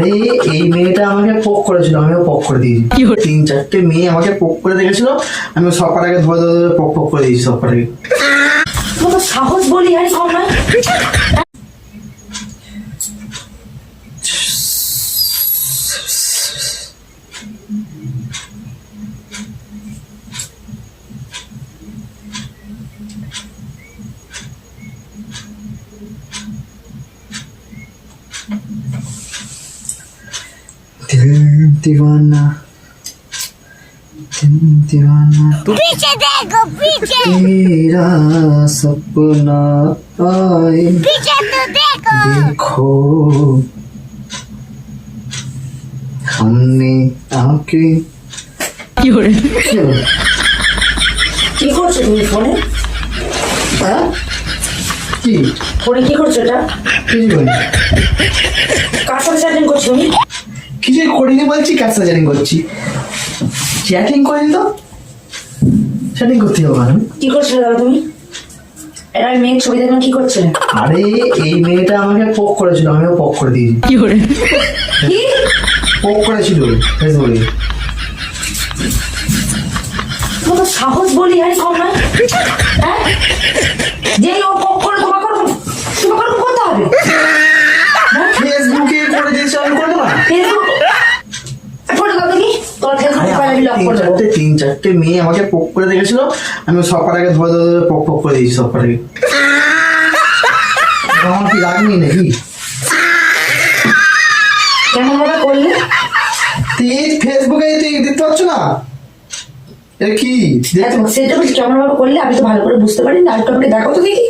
আরে এই মেয়েটা আমাকে পোক করেছিল আমিও পোক করে দিয়েছি? তিন চারটে মেয়ে আমাকে পোক করে দেখেছিল আমি সব কটাকে ধরে ধরে ধরে পোক পোক করে দিয়েছি সব কটাকে তো সাহস বলি আর কম दीवाना दिल दीवाना पीछे देखो पीछे तेरा सपना आए पीछे तो देखो देखो हमने आके কি করে क्यों কি করছো তুমি ফোনে হ্যাঁ কি ফোনে কি করছো এটা কিছু করি কার সাথে চ্যাটিং করছো তুমি কিছুই করিনি বলছি? ক্যাশ চ্যাটিং করছি। চ্যাটিং করিনি তো চ্যাটিং করতে হবে না কি করছিলে দাদা তুমি? আমি মেয়ের ছবি দেখলাম কি করছিলে? আরে এই মেয়েটা আমাকে পোক করেছিল আমিও পোক করে দিয়েছি। কি করে? কি? পোক করেছিল ফেসবুকে। সাহস বলি আরে কম নয় হ্যাঁ? যে ও পক করে তোমাকে তোমাকে করতে হবে। ফেসবুকে করে দিয়েছি আমি করব না ফেসবুক ফটো দাও দেখি তোর ফেসবুক আরে প্রোফাইল আমার লক তিন চারটে তিন চারটে মেয়ে আমাকে পোক করে দেখেছিল। আমি সব কটাকে ধরে ধরে ধরে পোক পোক করে দিয়েছি সব কটাকে আমার কি রাগ নেই নাকি? কেমন ভাবে করলে? তুই ফেসবুকে তুই দেখতে পাচ্ছ না? এটা কি? সেটা কেমন ভাবে করলে আমি তো ভালো করে বুঝতে পারি না আরেকটু আমাকে দেখো তো দেখি।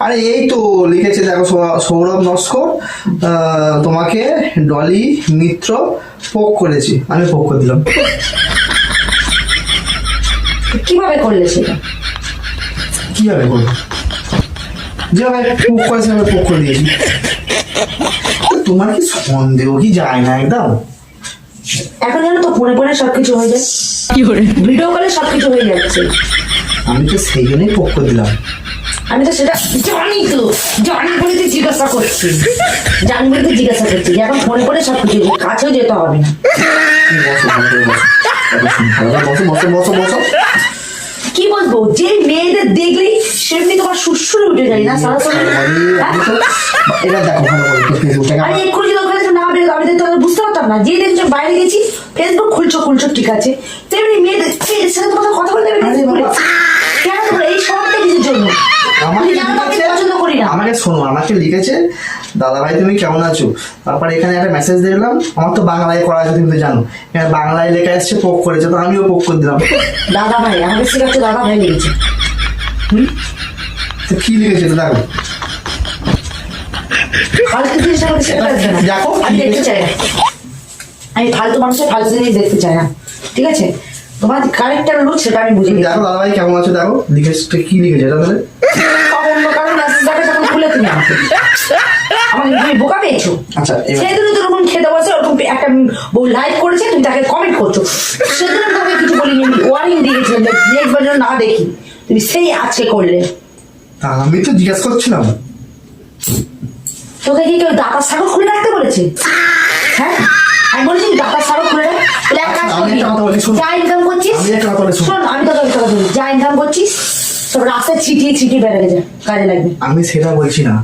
আরে এই তো লিখেছে দেখো সৌরভ নস্কর আহ, তোমাকে ডলি মিত্র পোক করেছি। আমি পোক করে দিলাম। কীভাবে করলে সেটা? কীভাবে করব? যেভাবে পোক করেছে আমি পোক করে দিয়েছি। তো তোমার কি সন্দেহ? কি যায় না একদম? এখন জানো তো ফোনে ফোনে সবকিছু হয়ে যায়। কি করে? ভিডিও কলে সবকিছু হয়ে যাচ্ছে। আমি তো সেই জন্যই পোক করে দিলাম। আমি তো সেটা জানি তো। জানি বলে তো জিজ্ঞাসা করছি। জানি বলে তো জিজ্ঞাসা করছি। এখন ফোনে করে সবকিছু কাছেও যেতে হবে না। বসো বসো বসো বসো বসো বসো কি বলব? যে মেয়েদের দেখলেই সেমনি তোমার সুরসুরে উঠে যায় না সারা আরে, আমি এক্ষুনি যদি ওখানে না আমি তো বুঝতে পারতাম না। যে দেখছ বাইরে গেছি ফেসবুক খুলছো খুলছো ঠিক আছে। তেমনি মেয়েদের সাথে তোমাদের কথা বলতে জন্য? আমাকে লিখেছে- আমাকে শোনো আমাকে লিখেছে দাদা ভাই তুমি কেমন আছো? তারপর এখানে একটা মেসেজ দেখলাম আমার তো বাংলায় করা আছে তুমি তো জানো। এখানে বাংলায় লেখা এসছে পোক করেছে। তো আমিও পোক করে দিলাম। দাদা ভাই আমাদের শেখাচ্ছে দাদা ভাই লেগেছে তো কি লিখেছে তো দেখো। আমাকে দেখো, আমি দেখতে চাই না। আমি ফালতু মানুষের ফালতু জিনিস দেখতে চাই না। ঠিক আছে? তোমার কারেক্টার লুক সেটা আমি বুঝে দেখো দাদা ভাই কেমন আছো দেখো? লিখেছে তো কি লিখেছে তাহলে? অন্য কারণ মেসেজ দেখে তখন খুলে তুমি আমাকে আমাকে তুমি বোকা পেয়েছ। আচ্ছা সেদিন তো ওরকম খেতে বসে ওরকম একটা বউ করেছে তুমি তাকে কমেন্ট করছ। সেদিন আমি তোমাকে কিছু বলিনি ওয়ার্নিং না দেখি। তুমি সেই আজকে করলে। আমি তো জিজ্ঞাসা করছিলাম। তোকে কি কেউ দাতার সাগর খুলে রাখতে বলেছে? হ্যাঁ? আমি বলেছি দাতার সাগর খুলে। এক কাজ করবি। যা ইনকাম করছিস শোন। আমি তোকে কথা বলি। যা ইনকাম করছিস সব রাস্তায় ছিটিয়ে ছিটিয়ে বেড়ে যা কাজে লাগবে। আমি সেটা বলছি না।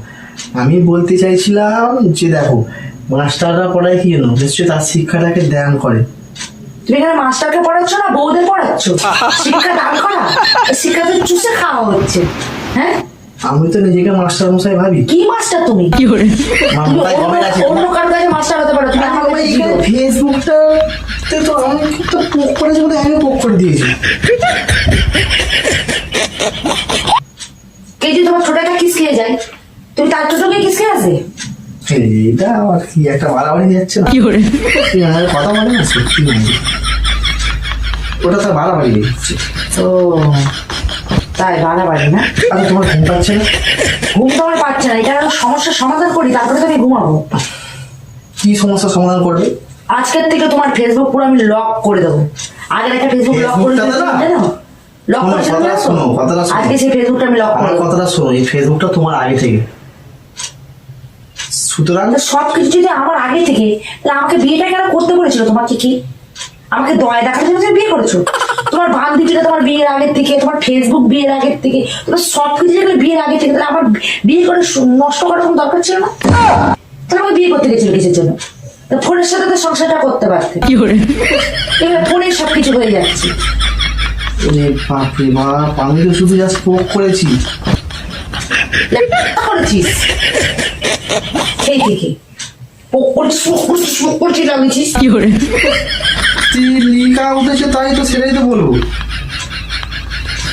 আমি বলতে চাইছিলাম যে দেখো মাস্টাররা পড়ায় কি জানো নিশ্চয়ই তার শিক্ষাটাকে ধ্যান করে। তুমি এখানে মাস্টারকে পড়াচ্ছ না বউদের পড়াচ্ছ? শিক্ষা দান করা? শিক্ষা তো চুষে খাওয়া হচ্ছে। হ্যাঁ? আমি তো নিজেকে মাস্টার মশাই ভাবি। কি মাস্টার তুমি? কি করে? অন্য কারও কাছে মাস্টার হতে পারো তুমি তো তো পোক করেছি বলে আমি পোক করে দিয়েছি। কে যদি তোমার ছোট একটা কিস খেয়ে যায়? তুমি তার ছোটকে কিস খেয়ে আসবে? এইটা আবার কি একটা বাড়াবাড়ি যাচ্ছে না? কি করে? কথা বলে না সত্যি ওটা তো বাড়াবাড়ি যাচ্ছে ও তাই বাড়াবাড়ি না? আচ্ছা তোমার ঘুম পাচ্ছে না? ঘুম তো আমার পাচ্ছে না এটা সমস্যার সমাধান করি তারপরে তো আমি ঘুমাবো। কি সমস্যার সমাধান করবে? আজকের থেকে তোমার ফেসবুক পুরো আমি লক করে দেবো। আগের একটা ফেসবুক লক করে লক। আজকে সেই ফেসবুকটা আমি লক করে দেবো। কথাটা শোনো এই ফেসবুকটা তোমার আগে থেকে। সুতরাং যদি আমার আগে থেকে তাহলে আমাকে বিয়েটা কেন করতে বলেছিল? তোমাকে কি আমাকে দয়া তুমি বিয়ে করেছ? তোমার বান্ধবীরা তোমার বিয়ের আগের থেকে তোমার ফেসবুক বিয়ের আগের থেকে তোমার সব কিছু যেগুলো বিয়ের আগে থেকে তাহলে আমার বিয়ে করে নষ্ট করার কোনো দরকার ছিল না? আমাকে বিয়ে করতে গেছিল কিসের জন্য। ফোনের সাথে তো সংসারটা করতে পারতে। কি এবার ফোনে সব কিছু হয়ে যাচ্ছে। ওরে বাপরে বাপ আমি তো শুধু জাস্ট পোক করেছি। করেছিস? সেই থেকে ও করছিস ও করছিস ও করছিস লাগিয়েছিস তুই লিখা উঠেছে তাই তো সেটাই তো বলব।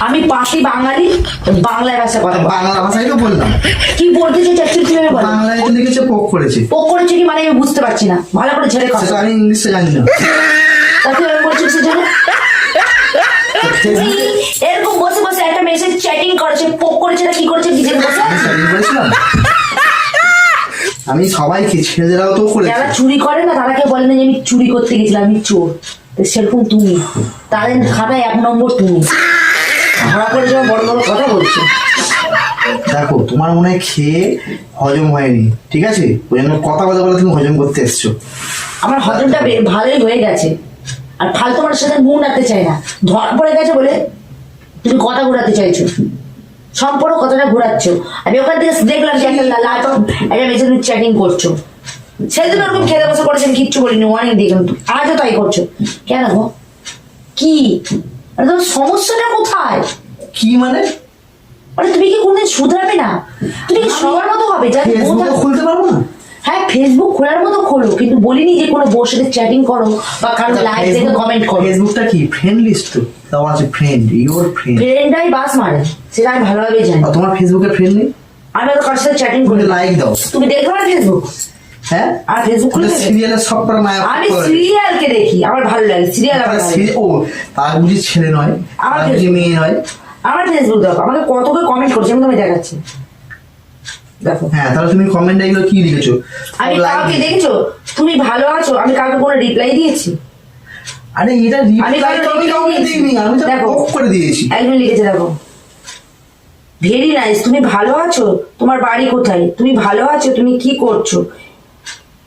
আমি পাশি বাঙালি বাংলায় ভাষা কথা বাংলা ভাষায় তো বললাম। কি বলতে চাচ্ছি বল। বাংলায় তো লিখেছে পোক করেছে। ও করেছে কি মানে আমি বুঝতে পারছি না। ভালো করে ছেড়ে কথা আমি ইংলিশে জানি না। তাকে এরকম বলছিস সেজন্য তুমি এরকম বসে বসে একটা মেসেজ চ্যাটিং করেছে পোক করেছে না কি করেছে ডিজেল বসে? আমি আমি সবাইকে ছেলেরাও তো করেছি। যারা চুরি করে না তারাকে বলে না যে আমি চুরি করতে গেছিলাম আমি চোর। সেরকম তুমি। তাদের খাতায় এক নম্বর তুমি। ধরা করে যাওয়া বড় বড় কথা বলছো। দেখো, তোমার মনে হয় খেয়ে হজম হয়নি, ঠিক আছে? ওই জন্য কথা বলে বলে তুমি হজম করতে এসছো। আমার হজমটা ভালোই হয়ে গেছে। আর ফালতু আমার সাথে মুখ রাখতে চাই না। ধরা পড়ে গেছে বলে তুমি কথা ঘোরাতে চাইছো। সম্পূর্ণ কথাটা ঘোরাচ্ছ। আমি ওখান থেকে দেখলাম যে একটা লাল একটা মেসেজ চ্যাটিং করছ। সেদিন ওরকম খেতে বসে করেছেন কিচ্ছু বলিনি দিয়ে গেলাম, আজও তাই করছ? কেন গো? কি? তোমার সমস্যাটা কোথায়? কি মানে? আরে তুমি কি কোনদিন শুধরাবে না? তুমি কি সবার মতো হবে? যাতে ফেসবুকে খুলতে পারব না। হ্যাঁ ফেসবুক খোলার মতো খোলো কিন্তু বলিনি যে কোনো বউর সাথে চ্যাটিং করো বা কারও লাইভ দেখে কমেন্ট করো। ফেসবুকটা কি? ফ্রেন্ড লিস্ট তো। তাও আছে ফ্রেন্ড ইওর ফ্রেন্ড ফ্রেন্ডাই বাস মারে সেটা আমি ভালোভাবে জানি। তোমার ফেসবুকে ফ্রেন্ড নেই? আমি তো কারোর সাথে চ্যাটিং করি লাইক দাও। তুমি দেখো না ফেসবুক হ্যাঁ? আর ফেসবুক খুলে? সিরিয়ালের সব মায়া আমি সিরিয়ালকে দেখি আমার ভালো লাগে সিরিয়াল আমার ভালো ও তার বুঝি ছেলে নয় আমার বুঝি মেয়ে নয়। আমার ফেসবুক দেখো আমাকে কত করে কমেন্ট করছে আমি তোমায় দেখাচ্ছি। দেখো। হ্যাঁ তাহলে তুমি কমেন্ট এগুলো কি লিখেছো? আমি কাউকে দেখেছ? তুমি ভালো আছো? আমি কাউকে কোনো রিপ্লাই দিয়েছি? আরে এটা আমি রিপ্লাই তো আমি কাউকে কাউকে দিইনি আমি তো দেখো। অফ করে দিয়েছি। একজন লিখেছে দেখো। ভেরি নাইস তুমি ভালো আছো? তোমার বাড়ি কোথায়? তুমি ভালো আছো? তুমি কি করছ?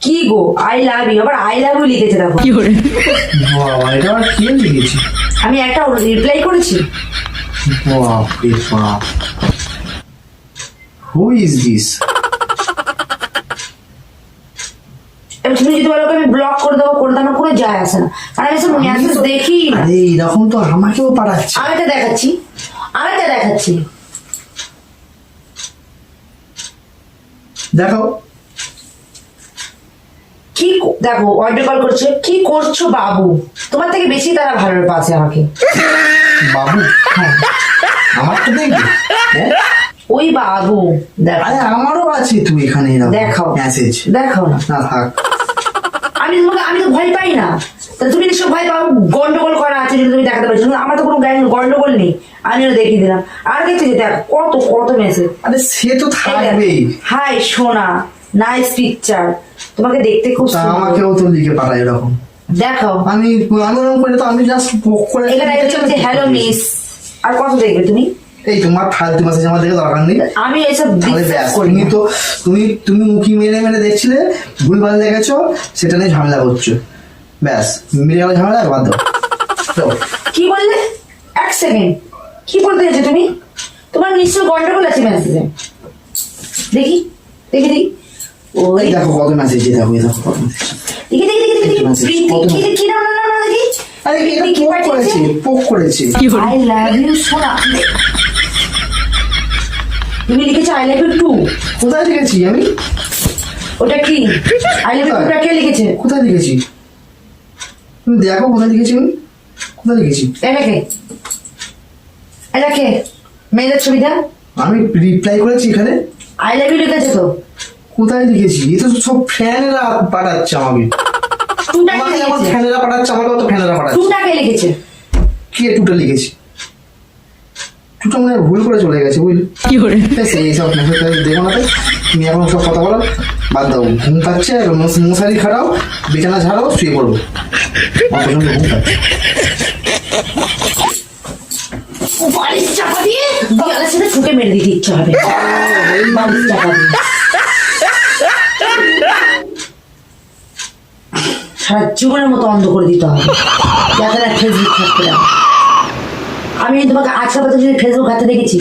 কি গো? আই লাভ ইউ আবার আই লাভ ইউ লিখেছে দেখো। বাবা এটা কে লিখেছি? আমি একটা রিপ্লাই করেছি? বাপ রে বাপ হু ইজ দিস তুমি যদি বলো আমি ব্লক করে দেবো করে দেবো কোনো যায় আসে না। কারণ আমি সব মেসেজ দেখি। আরে এরকম তো আমাকেও পাঠাচ্ছে। আমি একটা দেখাচ্ছি। আমি দেখাচ্ছি। দেখো। কি দেখো অডিও কল করছে। কি করছ বাবু? তোমার থেকে বেশি তারা ভালো পাচ্ছে আমাকে। বাবু হ্যাঁ। আমার তো দেখবে? ওই বাবু দেখো। আরে আমারও আছে তুই এখানে দেখাও। মেসেজ দেখাও না। না থাক। আমি তোমাকে আমি তো ভয় পাই না। তা তুমি নিশ্চয় ভয় পাও গন্ডগোল করা আছে যদি তুমি দেখাতে পারছ আমার তো কোনো গায়ে গন্ডগোল নেই। আমিও দেখিয়ে দিলাম। আর দেখছি যে দেখ কত কত মেসেজ আরে সে তো থাকবেই। হাই সোনা। নাইস পিকচার তোমাকে দেখতে খুব। আমাকেও তো লিখে পাঠায় এরকম। দেখাও আমি আমি ওরকম করে তো আমি জাস্ট করে এখানে হ্যালো মিস আর কত দেখবে তুমি? এই তোমার ফালতু মেসেজ আমার দেখে দরকার নেই। আমি এসব তুমি তো তুমি তুমি মুখি মেরে মেরে দেখছিলে ভুলভাল দেখেছ সেটা নিয়ে ঝামেলা করছ। ব্যাস মিলে গেল ঝামেলা বাদ দাও। কি বললে? এক সেকেন্ড কি বলতে চাইছো তুমি? তোমার নিশ্চয় গন্ডগোল আছে মেসেজে দেখি দেখি দেখি। ওই দেখো কত মেসেজ দেখো দেখো কত দেখি দেখি দেখি দেখি একটু message, প্রীতি কত কি কি নাম নাম নাম দেখি আরে এটা পোক করেছে পোক করেছে। আই লাভ ইউ সোনা তুমি লিখেছো আই লাভ ইউ টু কোথায় লিখেছি আমি? ওটা কি? আই লাভ ইউ কে লিখেছে? কোথায় লিখেছি? তুমি দেখো কোথায় লিখেছি আমি। কোথায় লিখেছি? এটা কে এটা কে মেয়েদের ছবিটা। আমি রিপ্লাই করেছি এখানে। আই লাভ ইউ লিখেছে তো। কোথায় লিখেছি? এ তো সব ফ্যানেরা পাঠাচ্ছে আমাকে। আমার ফ্যানেরা পাঠাচ্ছে টুটা কে লিখেছে? কে টুটা লিখেছি? টুটা মনে ভুল করে চলে গেছে বুঝলি? টেসেজ দেখো না তুমি এখন সব কথা বলো বাদ দাও। ঘুম পাচ্ছে মশারি খাটাও বিছানা ঝাড়াও শুয়ে পড়ব ঘুম বাড়ির চাপা দিয়ে দেওয়ালের সাথে ঠুকে মেরে দিতে ইচ্ছা হবে। বাড়ির চাপা দিয়ে। সারা জীবনের মতো অন্ধ করে দিতে হবে। যাতে না ফেসবুক থাকতে আমি তোমাকে আজকাল পর্যন্ত যদি ফেসবুক ঘাটতে দেখেছি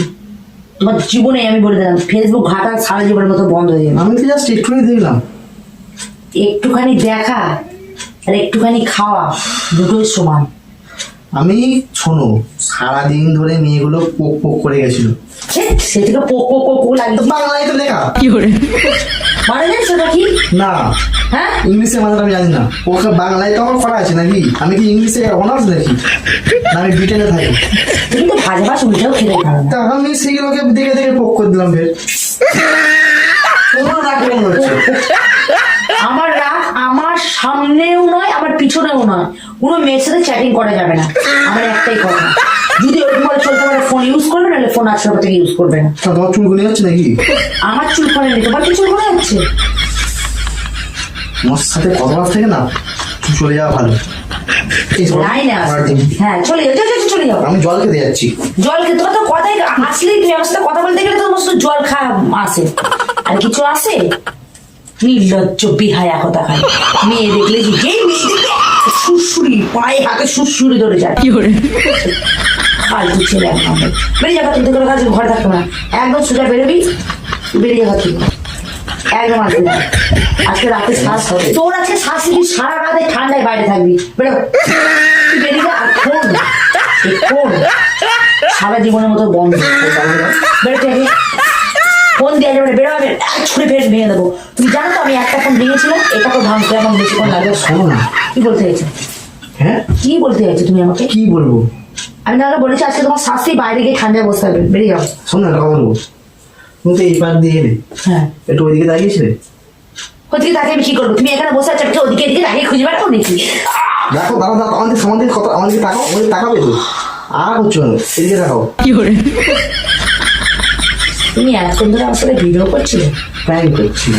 তোমার জীবনে আমি বলে দিলাম ফেসবুক ঘাটা সারা জীবনের মতো বন্ধ হয়ে যাবে। আমি তো জাস্ট একটুখানি দেখলাম। একটুখানি দেখা আর একটুখানি খাওয়া দুটোই সমান। আমি শোনো সারাদিন ধরে মেয়েগুলো পোক পোক করে গেছিল। সেটাকে পোক পোক পোক পোক লাগছে। বাংলায় তো লেখা। জানিস কি না। হ্যাঁ? ইংলিশে মাথাটা আমি জানি না। ওকে বাংলায় তো আমার করা আছে নাকি? আমি কি ইংলিশে অনার্স নাকি? না আমি ব্রিটেনে থাকি। তুমি তো ভাজা ভাজ উল্টেও খেতে পারো না। তা আমি দেখে দেখে পোক করে দিলাম ফের। তোমার রাগ কেমন হচ্ছে? আমার রাগ আমার সামনেও নয় আমার পিছনেও নয়। কোনো মেয়ের সাথে চ্যাটিং করা যাবে না। আমার একটাই কথা। যদি ওরকম করে চলতে পারে ফোন ইউজ করবে নাহলে ফোন আজকাল থেকে ইউজ করবে না। তা তোমার চুলগুলি হচ্ছে নাকি? আমার চুল করে নেই তোমার কি চুল করে যাচ্ছে। তোমার সাথে কথাবার্তা থেকে না তুই চলে যাওয়া ভালো। আমার। হ্যাঁ চলে যাও চলে চলে যাও। আমি জল খেতে যাচ্ছি। জল খেতে তোমার তো কথাই আসলেই তুমি আমার সাথে কথা বলতে গেলে তোমার শুধু জল খাওয়া আসে। আর কিছু আসে? নির্লজ্জ বিহায়া কথা খাই মেয়ে দেখলে যে মেয়ে দেখলে সুরসুরি পায়ে হাতে সুরসুরি ধরে যায়। বেরিয়ে যাব কোনো কাছে ঘরে থাকতো না। একদম সোজা বেরোবি বেরিয়ে যাব একদম আসবি না। আজকে রাতে শ্বাস হবে। তোর আজকে শ্বাস নিবি সারা রাতে ঠান্ডায় বাইরে থাকবি। বেরো। তুই বেরিয়ে যা আর ফোন। এই ফোন। সারা জীবনের মতো বন্ধ। বেরো থেকে ফোন দিয়ে যাবে বেরোবে ছুড়ে ফের ভেঙে দেবো। তুমি জানো তো আমি একটা ফোন ভেঙেছিলাম এটা তো ভাঙতে এখন বেশিক্ষণ লাগে। শোনো না। কি বলতে চাইছো? হ্যাঁ? কি বলতে চাইছো তুমি আমাকে? কি বলব? আমি তাহলে বলেছি আজকে তোমার শাস্তি বাইরে গিয়ে ঠান্ডায় বসতে হবে বেরিয়ে যাও। শোন না একটা কথা বলব তুমি তো এই পার দিয়ে এলে। হ্যাঁ। একটু ওইদিকে দাঁড়িয়েছিলে ওদিকে তাকে আমি কি করব? তুমি এখানে বসে আছো কি ওদিকে এদিকে তাকে খুঁজে বেড়াবো নাকি? দেখো দাঁড়াও দাঁড়াও আমাদের আমাদের কথা আমাদেরকে তাকাও আমাদের তাকাবে তো আর হচ্ছে না এদিকে তাকাও। তুমি এতক্ষণ ধরে আমার সাথে ভিডিও করছিলে? প্র্যাঙ্ক করছি।